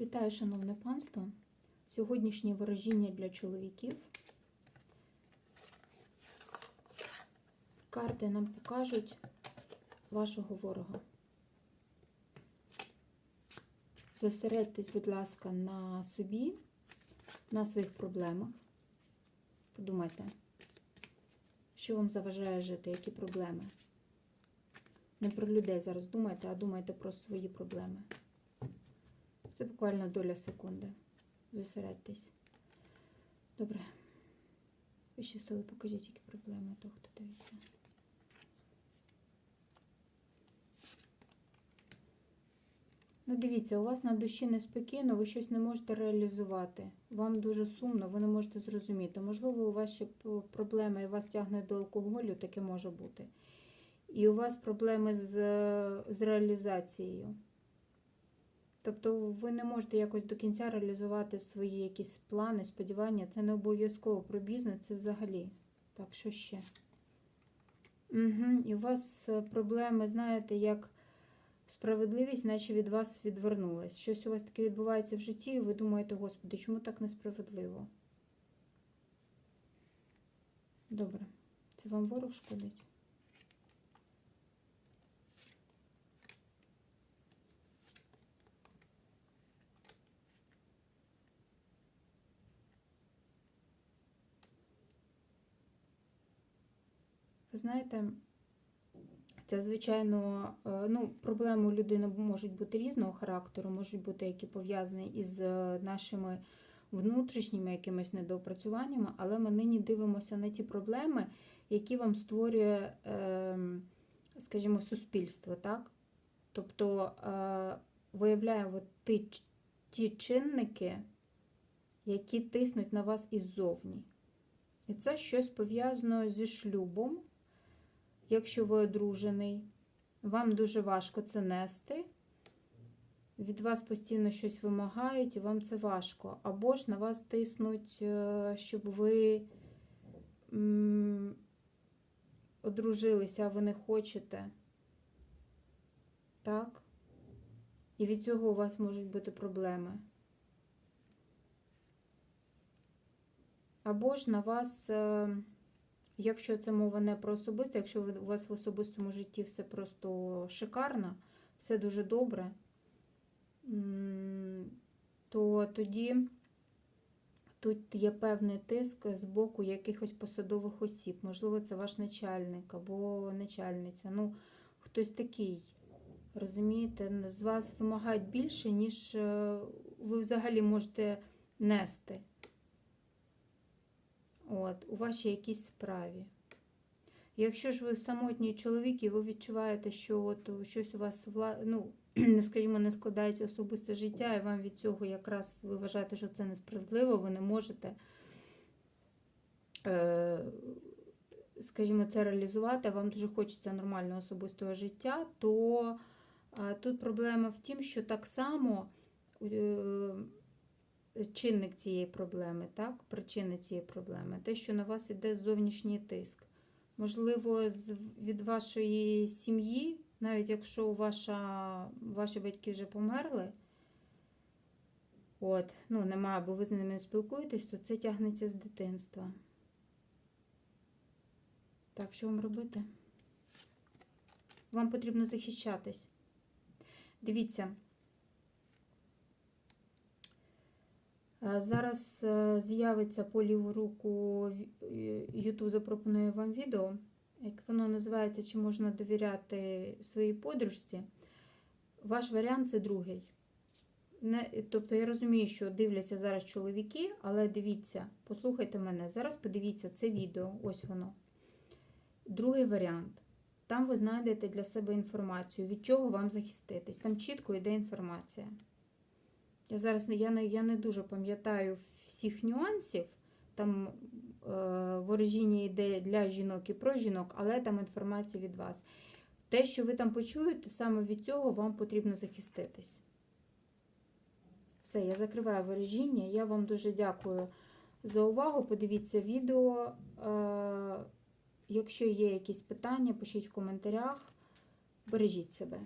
Вітаю, шановне панство. Сьогоднішнє ворожіння для чоловіків. Карти нам покажуть вашого ворога. Зосередьтесь, будь ласка, на собі, на своїх проблемах. Подумайте, що вам заважає жити, які проблеми. Не про людей зараз думайте, а думайте про свої проблеми. Це буквально доля секунди. Зосередьтесь. Добре. Вищі сили, покажіть, які проблеми, то хто дивиться. Ну, дивіться, у вас на душі неспокійно, ви щось не можете реалізувати. Вам дуже сумно, ви не можете зрозуміти. Можливо, у вас ще проблеми і вас тягне до алкоголю, таке може бути. І у вас проблеми з, з реалізацією. Тобто ви не можете якось до кінця реалізувати свої якісь плани, сподівання. Це не обов'язково про бізнес, це взагалі. Так, що ще? Угу. І у вас е, проблеми, знаєте, як справедливість, наче від вас відвернулась. Щось у вас таке відбувається в житті, і ви думаєте, Господи, чому так несправедливо? Добре. Це вам ворог шкодить? Ви знаєте, це, звичайно, е, ну, проблеми у людини можуть бути різного характеру, можуть бути які пов'язані із е, нашими внутрішніми якимись недоопрацюваннями, але ми нині дивимося на ті проблеми, які вам створює, ем, скажімо, суспільство, так? Тобто е, виявляємо ті, ті чинники, які тиснуть на вас іззовні. І це щось пов'язано зі шлюбом. Якщо ви одружений, вам дуже важко це нести. Від вас постійно щось вимагають, і вам це важко. Або ж на вас тиснуть, е, щоб ви одружилися, а ви не хочете. Так? І від цього у вас можуть бути проблеми. Або ж на вас. Якщо це мова не про особисте, якщо у вас в особистому житті все просто шикарно, все дуже добре, то тоді тут є певний тиск з боку якихось посадових осіб. Можливо, це ваш начальник або начальниця. Ну, хтось такий. Розумієте, з вас вимагають більше, ніж е, ви взагалі можете нести. От, у вашій якійсь справі. Якщо ж ви самотній чоловік і ви відчуваєте, що от щось у вас ну, скажімо, не складається особисте життя, і вам від цього якраз ви вважаєте, що це несправедливо, ви не можете, е, скажімо, це реалізувати, а вам дуже хочеться нормального особистого життя, то е, тут проблема в тім, що так само. Е, чинник цієї проблеми, так? причина цієї проблеми, те, що на вас іде зовнішній тиск. Можливо, від вашої сім'ї, навіть якщо ваша, ваші батьки вже померли, от, ну, немає, або ви з ними спілкуєтесь, то це тягнеться з дитинства. Так, що вам робити? Вам потрібно захищатись. Дивіться. Зараз е, з'явиться по ліву руку YouTube запропонує вам відео. Як воно називається, чи можна довіряти своїй подружці. Ваш варіант це другий. Не, Тобто я розумію, що дивляться зараз чоловіки, але дивіться, послухайте мене. Зараз подивіться це відео, ось воно. Другий варіант. Там ви знайдете для себе інформацію, від чого вам захиститись. Там чітко йде інформація. Я зараз я не, я не дуже пам'ятаю всіх нюансів. Там е, ворожіння йде для жінок і про жінок, але там інформація від вас. Те, що ви там почуєте, саме від цього вам потрібно захиститись. Все, я закриваю ворожіння. Я вам дуже дякую за увагу. Подивіться відео. Е, якщо є якісь питання, пишіть в коментарях. Бережіть себе.